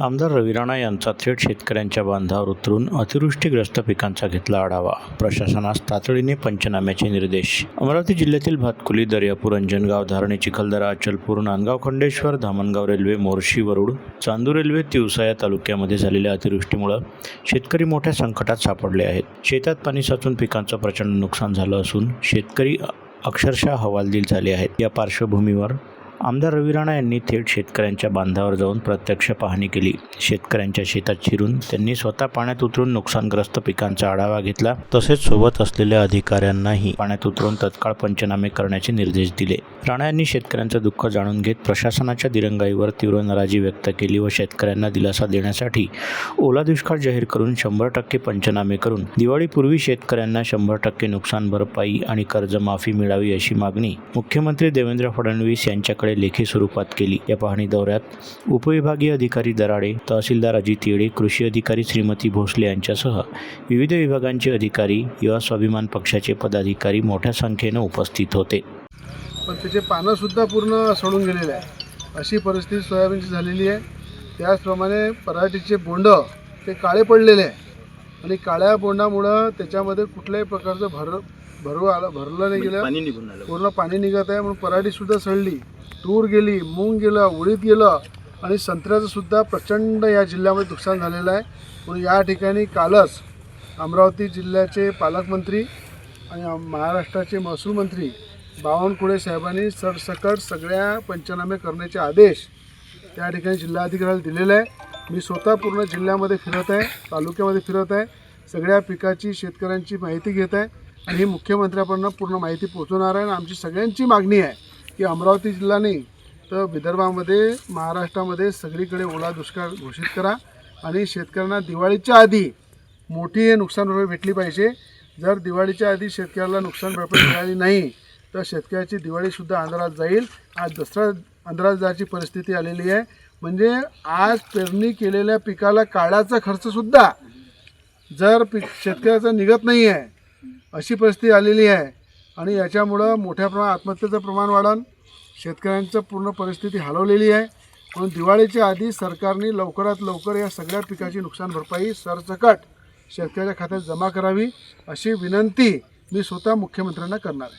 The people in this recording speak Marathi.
आमदार रवी राणा यांचा थेट शेतकऱ्यांच्या बांधावर उतरून अतिवृष्टीग्रस्त पिकांचा घेतला आढावा. प्रशासनास तातडीने पंचनाम्याचे निर्देश. अमरावती जिल्ह्यातील भातकुली दर्यापूर अंजनगाव धारणे चिखलदरा अचलपूर नांदगाव खंडेश्वर धामणगाव रेल्वे मोर्शी वरुड चांदूर रेल्वे तिवसा या तालुक्यामध्ये झालेल्या अतिवृष्टीमुळं शेतकरी मोठ्या संकटात सापडले आहेत. शेतात पाणी साचून पिकांचं प्रचंड नुकसान झालं असून शेतकरी अक्षरशः हवालदिल झाले आहेत. या पार्श्वभूमीवर आमदार रवी राणा यांनी थेट शेतकऱ्यांच्या बांधावर जाऊन प्रत्यक्ष पाहणी केली. शेतकऱ्यांच्या शेतात शिरून त्यांनी स्वतः पाण्यात उतरून नुकसानग्रस्त पिकांचा आढावा घेतला. तसेच सोबत असलेल्या अधिकाऱ्यांनाही पाण्यात उतरून तत्काळ पंचनामे करण्याचे निर्देश दिले. राणा यांनी शेतकऱ्यांचं दुःख जाणून घेत प्रशासनाच्या दिरंगाईवर तीव्र नाराजी व्यक्त केली व शेतकऱ्यांना दिलासा देण्यासाठी ओला दुष्काळ जाहीर करून शंभर टक्के पंचनामे करून दिवाळीपूर्वी शेतकऱ्यांना शंभर टक्के नुकसान भरपाई आणि कर्जमाफी मिळावी अशी मागणी मुख्यमंत्री देवेंद्र फडणवीस यांच्याकडे लेखी स्वरूपात केली. या पाहणी दौऱ्यात उपविभागीय अधिकारी दराडे तहसीलदार अजित येडे कृषी अधिकारी श्रीमती भोसले यांच्यासह विविध विभागांचे अधिकारी युवा स्वाभिमान पक्षाचे पदाधिकारी मोठ्या संख्येनं उपस्थित होते. पण त्याचे पानंसुद्धा पूर्ण सडून गेलेले आहे अशी परिस्थिती सोयाबीनची झालेली आहे. त्याचप्रमाणे पराठीचे बोंड ते काळे पडलेले आहे आणि काळ्या बोंडामुळं त्याच्यामध्ये कुठल्याही प्रकारचं भर भरू आलं भरलं नाही गेलं. पाणी निघून आलं. पूर्ण पाणी निघत आहे. म्हणून पराठीसुद्धा सडली. तूर गेली मूग गेलं उडीद गेलं आणि संत्र्याचंसुद्धा प्रचंड या जिल्ह्यामध्ये नुकसान झालेलं आहे. म्हणून या ठिकाणी कालच अमरावती जिल्ह्याचे पालकमंत्री आणि महाराष्ट्राचे महसूल मंत्री बावनकुळे साहेबांनी सरसकट सगळ्या पंचनामे करण्याचे आदेश त्या ठिकाणी जिल्हाधिकाऱ्याला दिलेले आहे. मी स्वतः पूर्ण जिल्ह्यामध्ये फिरत आहे तालुक्यामध्ये फिरत आहे. सगळ्या पिकाची शेतकऱ्यांची माहिती घेत आहे. आणि ही मुख्यमंत्र्यापर्यंत पूर्ण माहिती पोहोचवणार आहे आणि आमची सगळ्यांची मागणी आहे. की अमरावती जिल्हा नाही तर विदर्भामध्ये महाराष्ट्रामध्ये सगळीकडे ओला दुष्काळ घोषित करा आणि शेतकऱ्यांना दिवाळीच्या आधी मोठी नुकसान भरपाई भेटली पाहिजे. जर दिवाळीच्या आधी शेतकऱ्याला नुकसान भरपाई मिळाली नाही तर शेतकऱ्याची दिवाळीसुद्धा अंधारात जाईल. आज दसरा अंधारात जायची परिस्थिती आलेली आहे. म्हणजे आज पेरणी केलेल्या पिकाला काढायचा खर्चसुद्धा जर पीक शेतकऱ्याचा निघत नाही आहे अशी परिस्थिती आलेली आहे. आणि याच्यामुळं मोठ्या प्रमाणात आत्महत्येचं प्रमाण वाढन शेतकऱ्यांचं पूर्ण परिस्थिती हलवलेली आहे. म्हणून दिवाळीच्या आधी सरकारने लवकरात लवकर या सगळ्या पिकाची नुकसान भरपाई सरसकट शेतकऱ्याच्या खात्यात जमा करावी अशी विनंती मी स्वतः मुख्यमंत्र्यांना करणार आहे.